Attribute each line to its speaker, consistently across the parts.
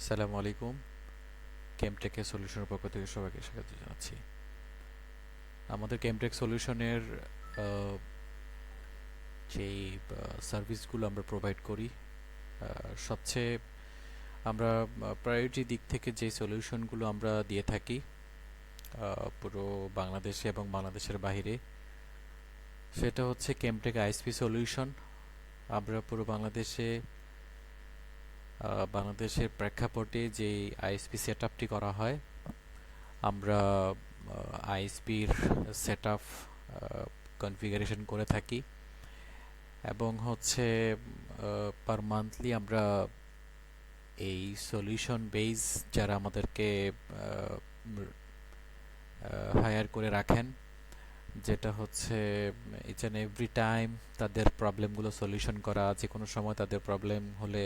Speaker 1: আসসালামু আলাইকুম। কেমটেকের সলিউশনের পক্ষ থেকে সবাইকে স্বাগত জানাচ্ছি। আমাদের কেমটেক সলিউশনের যেই সার্ভিসগুলো আমরা প্রোভাইড করি সবচেয়ে আমরা প্রায়োরিটি দিক থেকে যে সলিউশনগুলো আমরা দিয়ে থাকি পুরো বাংলাদেশে এবং বাংলাদেশের বাইরে সেটা হচ্ছে কেমটেক আইএসপি সলিউশন আমরা পুরো বাংলাদেশে বাংলাদেশের প্রেক্ষাপটে যে আইএসপি সেট করা হয়, আমরা আইএসপির সেট আপ কনফিগারেশন করে থাকি এবং হচ্ছে পার মান্থলি আমরা এই সলিউশন বেস যারা আমাদেরকে হায়ার করে রাখেন, যেটা হচ্ছে ইচ অ্যান্ড এভরি টাইম তাদের প্রবলেমগুলো সলিউশন করা যে কোনো সময় তাদের প্রবলেম হলে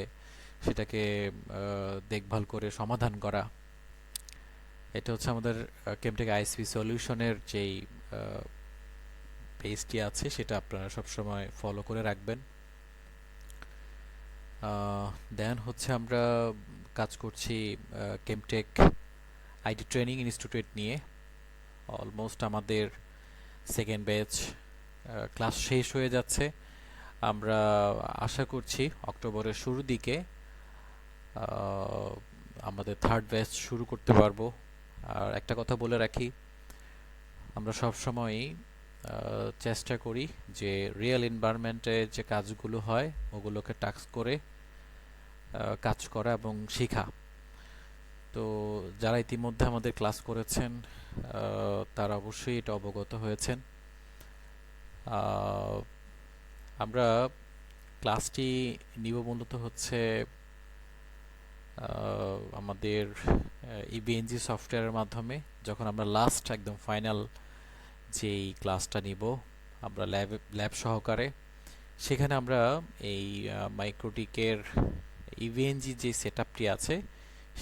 Speaker 1: সেটাকে দেখভাল করে সমাধান করা। এটা হচ্ছে আমাদের কেমটেক আইএসপি সলিউশনের যেই পেজটি আছে, সেটা আপনারা সবসময় ফলো করে রাখবেন। দেন হচ্ছে আমরা কাজ করছি কেমটেক আইটি ট্রেনিং ইনস্টিটিউট নিয়ে। অলমোস্ট আমাদের সেকেন্ড ব্যাচ ক্লাস শেষ হয়ে যাচ্ছে। আমরা আশা করছি অক্টোবরের শুরুর দিকে আমাদের থার্ড ব্যাচ শুরু করতে পারব। আর একটা কথা বলে রাখি, আমরা সবসময়ই চেষ্টা করি যে রিয়েল এনভায়রনমেন্টে যে কাজগুলো হয়, ওগুলোকে টাস্ক করে কাজ করা এবং শেখা। তো যারা ইতিমধ্যে আমাদের ক্লাস করেছেন তারা অবশ্যই এটা অবগত হয়েছেন। আমরা ক্লাসটি নিব মূলত হচ্ছে আমাদের ইবিএনজি সফটওয়্যারের মাধ্যমে যখন আমরা লাস্ট একদম ফাইনাল যেই ক্লাসটা নিব, আমরা ল্যাব ল্যাব সহকারে, সেখানে আমরা এই মাইক্রোটিকের ইভিএনজি যে সেট আছে,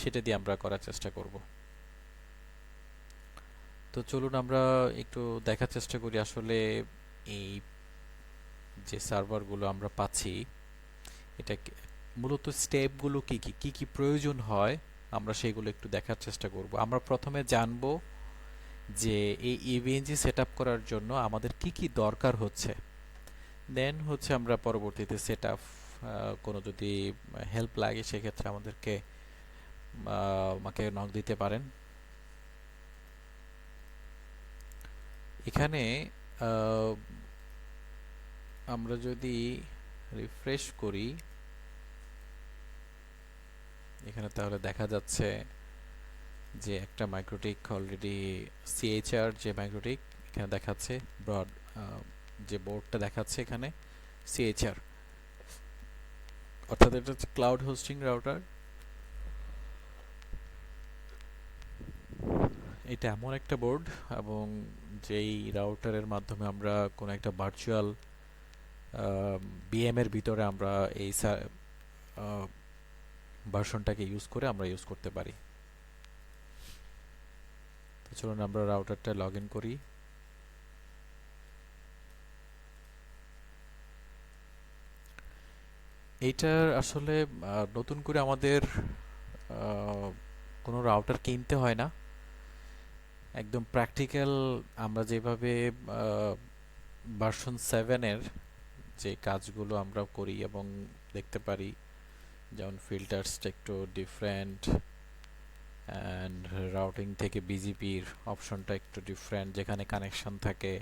Speaker 1: সেটা দিয়ে আমরা করার চেষ্টা করব। তো চলুন আমরা একটু দেখার চেষ্টা করি আসলে এই যে সার্ভারগুলো আমরা পাচ্ছি, এটা মূলত স্টেপগুলো কি কি কি কি প্রয়োজন হয়, আমরা সেগুলো একটু দেখার চেষ্টা করব। আমরা প্রথমে জানব যে এই ইভিএনজি সেট আপ করার জন্য আমাদের কি কি দরকার হচ্ছে। দেন হচ্ছে আমরা পরবর্তীতে সেট আপ কোনো যদি হেল্প লাগে সেক্ষেত্রে আমাদেরকে আমাকে নক দিতে পারেন। এখানে আমরা যদি রিফ্রেশ করি এখানে তাহলে দেখা যাচ্ছে যে একটা মাইক্রোটিক অলরেডি সিএইচআর যে মাইক্রোটিক এখানে দেখাচ্ছে ব্রড যে বোর্ডটা দেখাচ্ছে এখানে সিএইচআর অর্থাৎ এটা হচ্ছে ক্লাউড হোস্টিং রাউটার এটা এমন একটা বোর্ড এবং যেই রাউটারের মাধ্যমে আমরা কোনো একটা ভার্চুয়াল বিএম এর ভিতরে আমরা এই ভার্সনটাকে ইউজ করে আমরা ইউজ করতে পারি। চলুন আমরা রাউটারটা লগ করি। এইটার আসলে নতুন করে আমাদের কোনো রাউটার কিনতে হয় না। একদম প্র্যাকটিক্যাল আমরা যেভাবে ভার্সন সেভেনের যে কাজগুলো আমরা করি এবং দেখতে পারি যেমন ফিল্টার্সটা একটু ডিফারেন্ট অ্যান্ড রাউটিং থেকে বিজিপির অপশনটা একটু ডিফারেন্ট যেখানে কানেকশন থাকে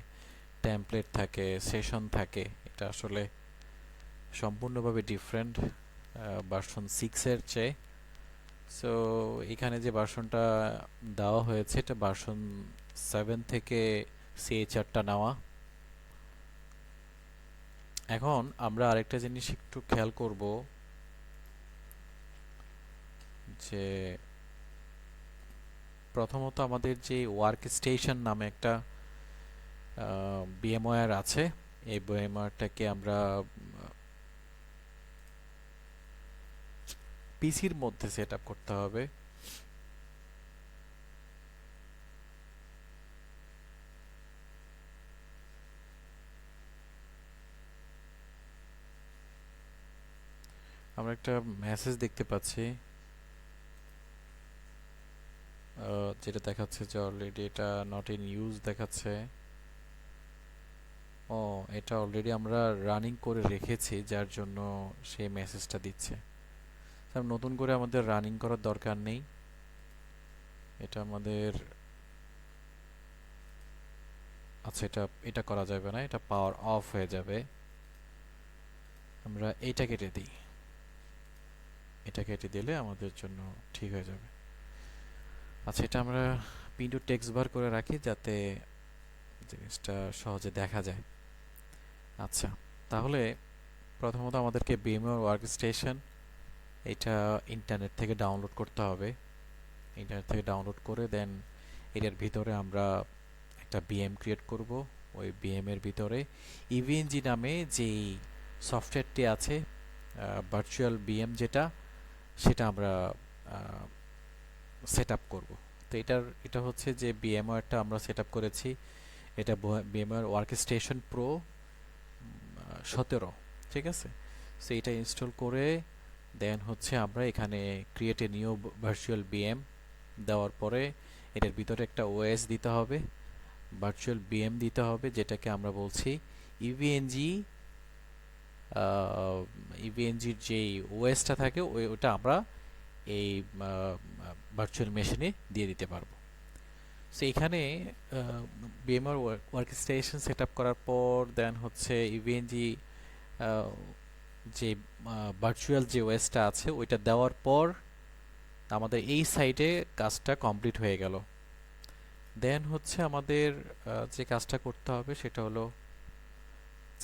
Speaker 1: টেমপ্লেট থাকে সেশন থাকে, এটা আসলে সম্পূর্ণভাবে ডিফারেন্ট ভার্সন সিক্সের চেয়ে। সো এখানে যে ভার্সনটা দেওয়া হয়েছে, এটা ভার্সন সেভেন থেকে সিএইচআরটা নেওয়া। এখন আমরা আরেকটা জিনিস একটু খেয়াল করব। যে প্রথমত আমাদের যে ওয়ার্ক স্টেশন নামে একটা বিএমওয়ার আছে। এই বিএমওয়ারটাকে আমরা, পিসির মধ্যে সেট আপ করতে হবে। আমরা একটা মেসেজ দেখতে পাচ্ছি। যেটা দেখাচ্ছে যে অলরেডি এটা নট ইন ইউজ দেখাচ্ছে। ও, এটা অলরেডি আমরা রানিং করে রেখেছি, যার জন্য সেই মেসেজটা দিচ্ছে। স্যার, নতুন করে আমাদের রানিং করার দরকার নেই। এটা আমাদের আচ্ছা এটা এটা করা যাবে না, এটা পাওয়ার অফ হয়ে যাবে। আমরা এইটা কেটে দিই। এটা কেটে দিলে আমাদের জন্য ঠিক হয়ে যাবে। আচ্ছা এটা আমরা পিন্টু টেক্সট বার করে রাখি যাতে জিনিসটা সহজে দেখা যায়। আচ্ছা তাহলে প্রথমত আমাদেরকে বিএমআর ওয়ার্ক স্টেশন এটা ইন্টারনেট থেকে ডাউনলোড করতে হবে। ইন্টারনেট থেকে ডাউনলোড করে দেন এটার ভিতরে আমরা একটা বিএম ক্রিয়েট করব। ওই বিএম এর ভিতরে ইভিএনজি নামে যেই সফটওয়্যারটি আছে ভার্চুয়াল বিএম যেটা, সেটা আমরা সেট আপ করব। তো এটার, এটা হচ্ছে যে বিএমআরটা আমরা সেট আপ করেছি। এটা বিএমআর ওয়ার্ক স্টেশন প্রো সতেরো, ঠিক আছে? সো এটা ইনস্টল করে দেন হচ্ছে আমরা এখানে create a new virtual BM দেওয়ার পরে, এটার ভিতরে একটা ওএস দিতে হবে। ভার্চুয়াল বিএম দিতে হবে, যেটাকে আমরা বলছি ইভিএনজি ইভিএনজির যেই ওএসটা থাকে, ওই, ওটা আমরা এই ভার্চুয়াল মেশিনে দিয়ে দিতে পারব। সো এখানে বিএমআর ওয়ার্ক স্টেশন সেট করার পর দেন হচ্ছে ইভিএনজি যে ভার্চুয়াল যে ওয়েসটা আছে, ওইটা দেওয়ার পর আমাদের এই সাইডে কাজটা কমপ্লিট হয়ে গেল। দেন হচ্ছে আমাদের যে কাজটা করতে হবে সেটা হলো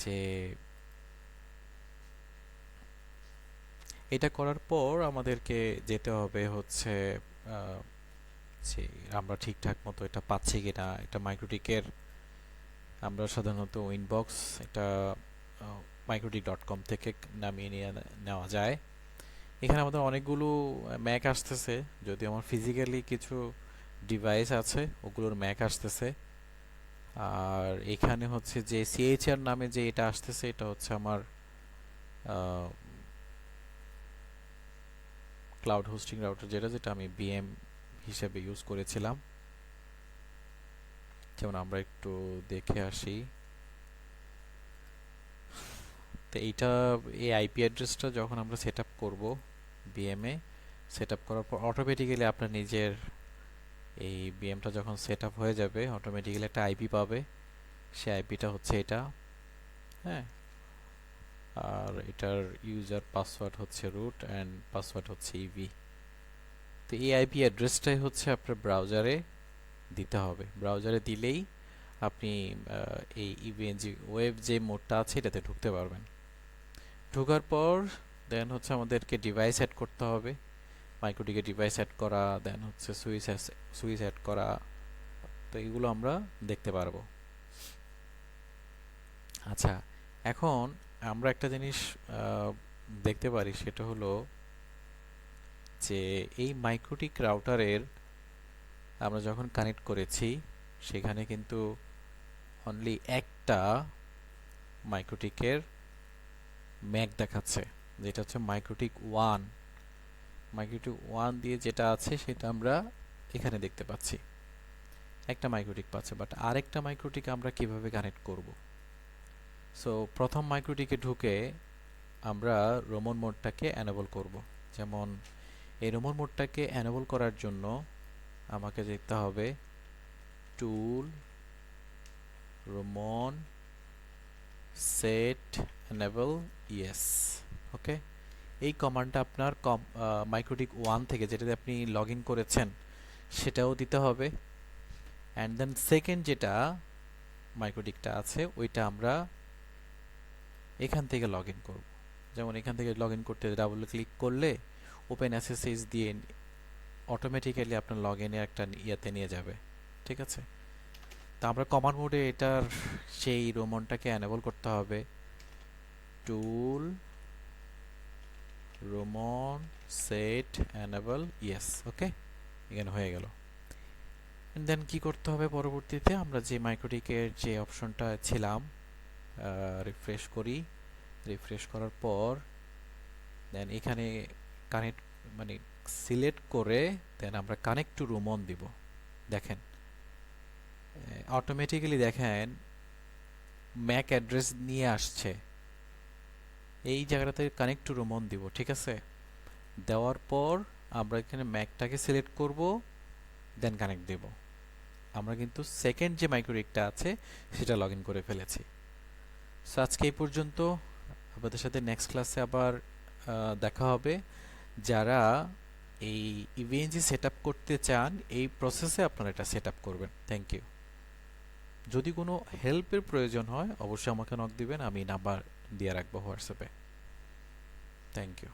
Speaker 1: যে এটা করার পর আমাদেরকে যেতে হবে হচ্ছে আমরা ঠিকঠাক মতো এটা পাচ্ছি কিনা, এটা মাইক্রোটিকের আমরা সাধারণত উইনবক্স এটা মাইক্রোটিক ডট কম থেকে নামিয়ে নিয়ে নেওয়া যায়। এখানে আমাদের অনেকগুলো ম্যাক আসতেছে যদি আমার ফিজিক্যালি কিছু ডিভাইস আছে, ওগুলোর ম্যাক আসতেছে। আর এখানে হচ্ছে যে সিএইচআর নামে যে এটা আসতেছে, এটা হচ্ছে আমার ক্লাউড হোস্টিং রাউটার যেটা যেটা আমি বিএম হিসেবে ইউজ করেছিলাম। যেমন আমরা একটু দেখে আসি। তো এইটা, এই আইপি অ্যাড্রেসটা যখন আমরা সেট আপ করব বিএমএ সেট আপ করার পর অটোমেটিক্যালি আপনার নিজের এই বিএমটা যখন সেট আপ হয়ে যাবে অটোমেটিক্যালি একটা আইপি পাবে। সে আইপিটা হচ্ছে এটা। হ্যাঁ? আর এটার ইউজার পাসওয়ার্ড হচ্ছে রুট অ্যান্ড পাসওয়ার্ড হচ্ছে ইভি তো এই আইপি অ্যাড্রেসটাই হচ্ছে আপনার ব্রাউজারে দিতে হবে। ব্রাউজারে দিলেই আপনি এই ইভিএনজি ওয়েব যে মোডটা আছে এটাতে ঢুকতে পারবেন। ঢোকার পর দেন হচ্ছে আমাদেরকে ডিভাইস অ্যাড করতে হবে। মাইক্রোটিকে ডিভাইস অ্যাড করা দেন হচ্ছে সুইচ সুইচ অ্যাড করা, তো এগুলো আমরা দেখতে পারব। আচ্ছা এখন আমরা একটা জিনিস দেখতে পারি সেটা হলো যে এই মাইক্রোটিক রাউটারের আমরা যখন কানেক্ট করেছি, সেখানে কিন্তু অনলি একটা মাইক্রোটিকের ম্যাক দেখাচ্ছে, যেটা হচ্ছে মাইক্রোটিক ওয়ান মাইক্রোটিক ওয়ান দিয়ে যেটা আছে সেটা আমরা এখানে দেখতে পাচ্ছি। একটা মাইক্রোটিক পাচ্ছে বাট আরেকটা মাইক্রোটিক আমরা কীভাবে কানেক্ট করব? সো প্রথম মাইক্রোটিকে ঢুকে আমরা রোমন মোডটাকে অ্যানেবল করব। যেমন, এই রোমন মোডটাকে অ্যানেবল করার জন্য আমাকে যেতে হবে tool Roman set enable yes okay এই কমান্ডটা আপনার কম মাইক্রোটিক ওয়ান থেকে যেটাতে আপনি লগ করেছেন, সেটাও দিতে হবে। অ্যান্ড দেন সেকেন্ড যেটা মাইক্রোটিকটা আছে, ওইটা আমরা এখান থেকে লগ ইন করব। যেমন এখান থেকে লগ ইন করতে ডাবল ক্লিক করলে ওপেন এসএসএস দিয়ে অটোমেটিক্যালি আপনার লগ ইনে একটা ইয়েতে নিয়ে যাবে। ঠিক আছে? তো আমরা কমান্ড মোডে এটার সেই রোমনটাকে অ্যানেবল করতে হবে। Tool RoMON set enable yes okay এখানে হয়ে গেল। দেন কি করতে হবে পরবর্তীতে? আমরা যে মাইক্রোটিকের যে অপশনটা ছিলাম রিফ্রেশ করি। রিফ্রেশ করার পর দেন এখানে কানেক্ট মানে সিলেক্ট করে দেন আমরা কানেক্ট টু রুম অন দিব। দেখেন অটোমেটিক্যালি দেখেন ম্যাক অ্যাড্রেস নিয়ে আসছে। এই জায়গাটাতে কানেক্ট টু রুম অন দিব, ঠিক আছে? দেওয়ার পর আমরা এখানে ম্যাকটাকে সিলেক্ট করব দেন কানেক্ট দেব। আমরা কিন্তু সেকেন্ড যে মাইক্রোরিকটা আছে, সেটা লগ করে ফেলেছি। সো আজকে এই পর্যন্ত আপনাদের সাথে নেক্সট ক্লাসে আবার দেখা হবে। যারা এই ইভিএনজি সেট আপ করতে চান, এই প্রসেসে আপনারা এটা সেট করবেন। থ্যাংক ইউ যদি কোনো হেল্পের প্রয়োজন হয়, অবশ্যই আমাকে নক দিবেন, আমি নাম্বার দিয়ে রাখব হোয়াটসঅ্যাপে থ্যাংক ইউ